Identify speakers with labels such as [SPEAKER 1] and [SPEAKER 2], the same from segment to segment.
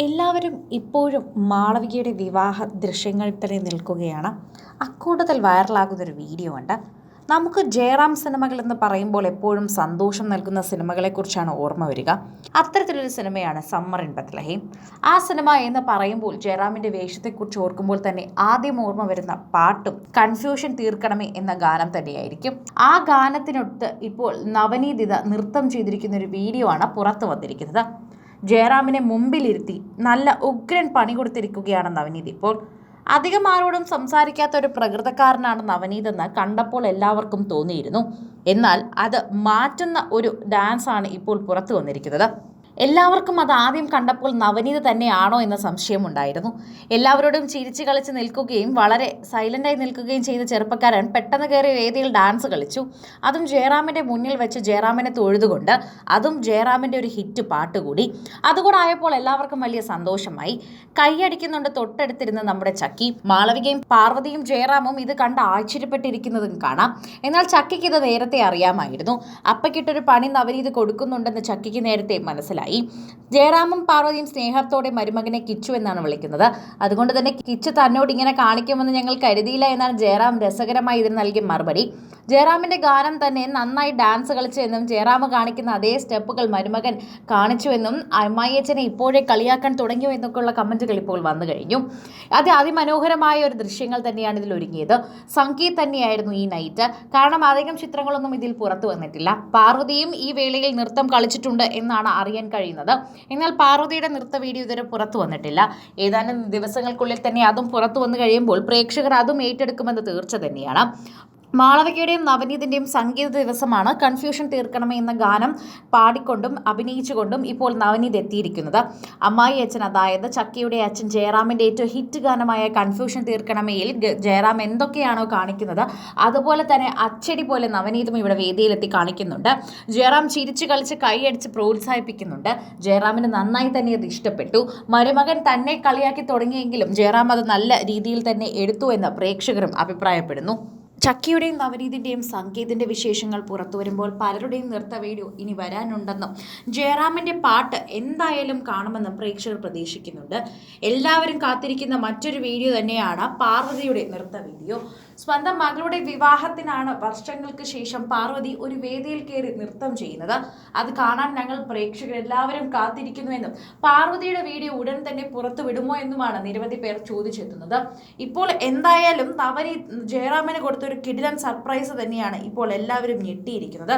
[SPEAKER 1] എല്ലാവരും ഇപ്പോഴും മാളവികയുടെ വിവാഹ ദൃശ്യങ്ങൾ തന്നെ നിൽക്കുകയാണ്. അക്കൂട്ടത്തിൽ വൈറലാകുന്നൊരു വീഡിയോ ഉണ്ട്. നമുക്ക് ജയറാം സിനിമകൾ എന്ന് പറയുമ്പോൾ എപ്പോഴും സന്തോഷം നൽകുന്ന സിനിമകളെക്കുറിച്ചാണ് ഓർമ്മ വരിക. അത്തരത്തിലൊരു സിനിമയാണ് സമ്മർ ഇൻ ബത്ലഹേം ആ സിനിമ എന്ന് പറയുമ്പോൾ ജയറാമിന്റെ വേഷത്തെക്കുറിച്ച് ഓർക്കുമ്പോൾ തന്നെ ആദ്യം ഓർമ്മ വരുന്ന പാട്ടും കൺഫ്യൂഷൻ തീർക്കണമേ എന്ന ഗാനം തന്നെയായിരിക്കും. ആ ഗാനത്തിനൊത്ത് ഇപ്പോൾ നവനീതിത നൃത്തം ചെയ്തിരിക്കുന്ന ഒരു വീഡിയോ ആണ് പുറത്തു വന്നിരിക്കുന്നത്. ജയറാമിനെ മുമ്പിലിരുത്തി നല്ല ഉഗ്രൻ പണി കൊടുത്തിരിക്കുകയാണ് നവനീത്. ഇപ്പോൾ അധികം ആരോടും സംസാരിക്കാത്ത ഒരു പ്രകൃതക്കാരനാണ് നവനീത് എന്ന് കണ്ടപ്പോൾ എല്ലാവർക്കും തോന്നിയിരുന്നു. എന്നാൽ അത് മാറ്റുന്ന ഒരു ഡാൻസാണ് ഇപ്പോൾ പുറത്തു വന്നിരിക്കുന്നത്. എല്ലാവർക്കും അത് ആദ്യം കണ്ടപ്പോൾ നവനീത് തന്നെയാണോ എന്ന സംശയമുണ്ടായിരുന്നു. എല്ലാവരോടും ചിരിച്ച് കളിച്ച് നിൽക്കുകയും വളരെ സൈലന്റായി നിൽക്കുകയും ചെയ്ത ചെറുപ്പക്കാരൻ പെട്ടെന്ന് കയറി വേദിയിൽ ഡാൻസ് കളിച്ചു. അതും ജയറാമിന്റെ മുന്നിൽ വെച്ച് ജയറാമിനെ തൊഴുതുകൊണ്ട് അതും ജയറാമിന്റെ ഒരു ഹിറ്റ് പാട്ട് കൂടി. അതുകൂടെ ആയപ്പോൾ എല്ലാവർക്കും വലിയ സന്തോഷമായി. കൈയടിക്കുന്നുണ്ട് തൊട്ടടുത്തിരുന്ന നമ്മുടെ ചക്കി. മാളവികയും പാർവതിയും ജയറാമും ഇത് കണ്ട് ആശ്ചര്യപ്പെട്ടിരിക്കുന്നതും കാണാം. എന്നാൽ ചക്കിക്ക് ഇത് നേരത്തെ അറിയാമായിരുന്നു. അപ്പയ്ക്കിട്ടൊരു പണി നവനീത് കൊടുക്കുന്നുണ്ടെന്ന് ചക്കിക്ക് നേരത്തെ മനസ്സിലായി. ജയറാമും പാർവതിയും സ്നേഹത്തോടെ മരുമകനെ കിച്ചു എന്നാണ് വിളിക്കുന്നത്. അതുകൊണ്ട് തന്നെ കിച്ചു തന്നോട് ഇങ്ങനെ കാണിക്കുമെന്ന് ഞങ്ങൾ കരുതിയില്ല എന്നാണ് ജയറാം രസകരമായി ഇതിന് നൽകിയ മറുപടി. ജയറാമിന്റെ ഗാനം തന്നെ നന്നായി ഡാൻസ് കളിച്ചു എന്നും ജയറാം കാണിക്കുന്ന അതേ സ്റ്റെപ്പുകൾ മരുമകൻ കാണിച്ചുവെന്നും അമ്മായിയച്ഛനെ ഇപ്പോഴേ കളിയാക്കാൻ തുടങ്ങിയോ എന്നൊക്കെയുള്ള കമന്റുകൾ ഇപ്പോൾ വന്നു കഴിഞ്ഞു. അത് അതിമനോഹരമായ ഒരു ദൃശ്യങ്ങൾ തന്നെയാണ് ഇതിൽ ഒരുങ്ങിയത്. സംഗീത് തന്നെയായിരുന്നു ഈ നൈറ്റ്. കാരണം അധികം ചിത്രങ്ങളൊന്നും ഇതിൽ പുറത്തു വന്നിട്ടില്ല. പാർവതിയും ഈ വേളയിൽ നൃത്തം കളിച്ചിട്ടുണ്ട് എന്നാണ് അറിയാൻ കഴിയുന്നത്. എന്നാൽ പാർവതിയുടെ നൃത്ത വീഡിയോ ഇതുവരെ പുറത്തു വന്നിട്ടില്ല. ഏതാനും ദിവസങ്ങൾക്കുള്ളിൽ തന്നെ അതും പുറത്തു വന്നു കഴിയുമ്പോൾ പ്രേക്ഷകർ അതും ഏറ്റെടുക്കുമെന്ന് തീർച്ച തന്നെയാണ്. മാളവികയുടെയും നവനീതിന്റെയും സംഗീത ദിവസമാണ് കൺഫ്യൂഷൻ തീർക്കണമേ എന്ന ഗാനം പാടിക്കൊണ്ടും അഭിനയിച്ചുകൊണ്ടും ഇപ്പോൾ നവനീത് എത്തിയിരിക്കുന്നത്. അമ്മായി അച്ഛൻ അതായത് ചക്കിയുടെ അച്ഛൻ ജയറാമിന്റെ ഏറ്റവും ഹിറ്റ് ഗാനമായ കൺഫ്യൂഷൻ തീർക്കണമേയിൽ ജയറാം എന്തൊക്കെയാണോ കാണിക്കുന്നത് അതുപോലെ തന്നെ അച്ചടി പോലെ നവനീതും ഇവിടെ വേദിയിലെത്തി കാണിക്കുന്നുണ്ട്. ജയറാം ചിരിച്ചു കളിച്ച് കൈയടിച്ച് പ്രോത്സാഹിപ്പിക്കുന്നുണ്ട്. ജയറാമിന് നന്നായി തന്നെ അത് ഇഷ്ടപ്പെട്ടു. മരുമകൻ തന്നെ കളിയാക്കി തുടങ്ങിയെങ്കിലും ജയറാം അത് നല്ല രീതിയിൽ തന്നെ എടുത്തു എന്ന് പ്രേക്ഷകരും അഭിപ്രായപ്പെടുന്നു. ചക്കിയുടെയും നവനീതിന്റെയും സംഗീതിന്റെ വിശേഷങ്ങൾ പുറത്തു വരുമ്പോൾ പലരുടെയും നൃത്ത വീഡിയോ ഇനി വരാനുണ്ടെന്നും ജയറാമിന്റെ പാട്ട് എന്തായാലും കാണുമെന്നും പ്രേക്ഷകർ പ്രതീക്ഷിക്കുന്നുണ്ട്. എല്ലാവരും കാത്തിരിക്കുന്ന മറ്റൊരു വീഡിയോ തന്നെയാണ് പാർവതിയുടെ നൃത്ത വീഡിയോ. സ്വന്തം മകളുടെ വിവാഹത്തിനാണ് വർഷങ്ങൾക്ക് ശേഷം പാർവതി ഒരു വേദിയിൽ കയറി നൃത്തം ചെയ്യുന്നത്. അത് കാണാൻ ഞങ്ങൾ പ്രേക്ഷകർ എല്ലാവരും കാത്തിരിക്കുന്നുവെന്നും പാർവതിയുടെ വീഡിയോ ഉടൻ തന്നെ പുറത്തു വിടുമോ എന്നുമാണ് നിരവധി പേർ ചോദിച്ചെത്തുന്നത്. ഇപ്പോൾ എന്തായാലും നവനി ജയറാമിന് കൊടുത്തൊരു കിടിലൻ സർപ്രൈസ് തന്നെയാണ് ഇപ്പോൾ എല്ലാവരും ഞെട്ടിയിരിക്കുന്നത്.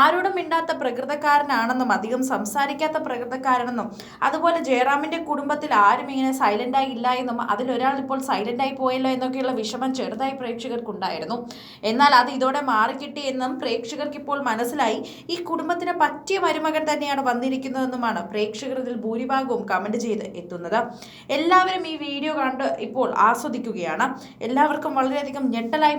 [SPEAKER 1] ആരോടും മിണ്ടാത്ത പ്രകൃതക്കാരനാണെന്നും അധികം സംസാരിക്കാത്ത പ്രകൃതക്കാരനെന്നും അതുപോലെ ജയറാമിന്റെ കുടുംബത്തിൽ ആരും ഇങ്ങനെ സൈലന്റായി ഇല്ല എന്നും അതിലൊരാൾ ഇപ്പോൾ സൈലന്റായി പോയല്ലോ എന്നൊക്കെയുള്ള വിഷമം ചെറുതായി പ്രേക്ഷകർക്കുണ്ടായിരുന്നു. എന്നാൽ അത് ഇതോടെ മാറിക്കിട്ടി എന്നും പ്രേക്ഷകർക്ക് ഇപ്പോൾ മനസ്സിലായി. ഈ കുടുംബത്തിന് പറ്റിയ മരുമകൻ തന്നെയാണ് വന്നിരിക്കുന്നതെന്നുമാണ് പ്രേക്ഷകർ ഇതിൽ ഭൂരിഭാഗവും കമന്റ് ചെയ്ത് എത്തുന്നത്. എല്ലാവരും ഈ വീഡിയോ കണ്ട് ഇപ്പോൾ ആസ്വദിക്കുകയാണ്. എല്ലാവർക്കും വളരെയധികം ഞെട്ടലായി